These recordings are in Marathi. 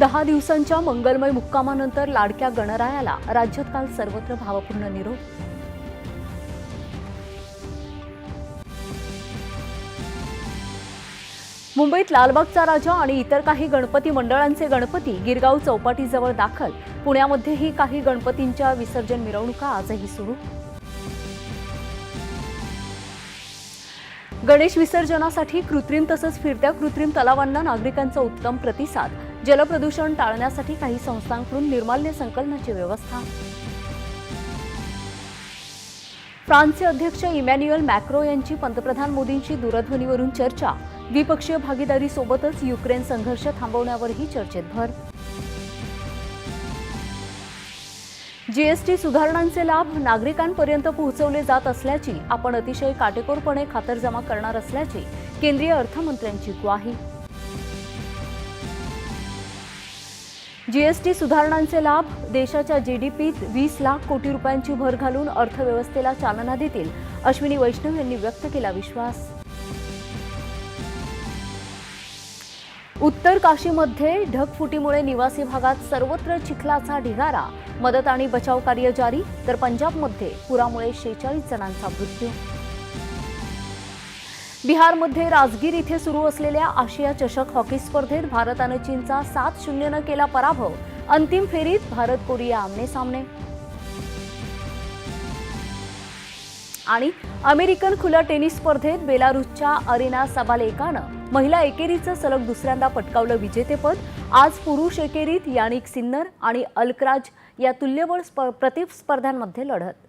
दहा दिवसांच्या मंगलमय मुक्कामानंतर लाडक्या गणरायाला राज्यात काल सर्वत्र भावपूर्ण निरोप. मुंबईत लालबागचा राजा आणि इतर काही गणपती मंडळांचे गणपती गिरगाव चौपाटीजवळ दाखल. पुण्यामध्येही काही गणपतींच्या विसर्जन मिरवणुका आजही सुरू. गणेश विसर्जनासाठी कृत्रिम तसंच फिरत्या कृत्रिम तलावांना नागरिकांचा उत्तम प्रतिसाद. जलप्रदूषण टाळण्यासाठी काही संस्थांकडून निर्माल्य संकलनाची व्यवस्था. फ्रान्सचे अध्यक्ष इमॅन्युएल मॅक्रो यांची पंतप्रधान मोदींची दूरध्वनीवरून चर्चा. द्विपक्षीय भागीदारीसोबतच युक्रेन संघर्ष थांबवण्यावरही चर्चेत भर. जीएसटी सुधारणांचे लाभ नागरिकांपर्यंत पोहोचवले जात असल्याची आपण अतिशय काटेकोरपणे खातरजमा करणार असल्याची केंद्रीय अर्थमंत्र्यांची ग्वाही. जीएसटी सुधारणांचे लाभ देशाच्या जीडीपीत वीस लाख कोटी रुपयांची भर घालून अर्थव्यवस्थेला चालना देतील अश्विनी वैष्णव यांनी व्यक्त केला विश्वास. उत्तर काशीमध्ये ढगफुटीमुळे निवासी भागात सर्वत्र चिखलाचा ढिगारा मदत आणि बचाव कार्य जारी तर पंजाबमध्ये पुरामुळे शेहेचाळीस जणांचा मृत्यू. बिहारमध्ये राजगीर इथे सुरू असलेल्या आशिया चषक हॉकी स्पर्धेत भारतानं चीनचा सात शून्यनं केला पराभव. अंतिम फेरीत भारत कोरिया आमने सामने. आणि अमेरिकन खुल्या टेनिस स्पर्धेत बेलारूसच्या अरिना सबालेकानं महिला एकेरीचं सलग दुसऱ्यांदा पटकावलं विजेतेपद. आज पुरुष एकेरीत यानिक सिन्नर आणि अल्कराज या तुल्यबळ प्रतिस्पर्ध्यांमध्ये लढत.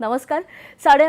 नमस्कार. साडे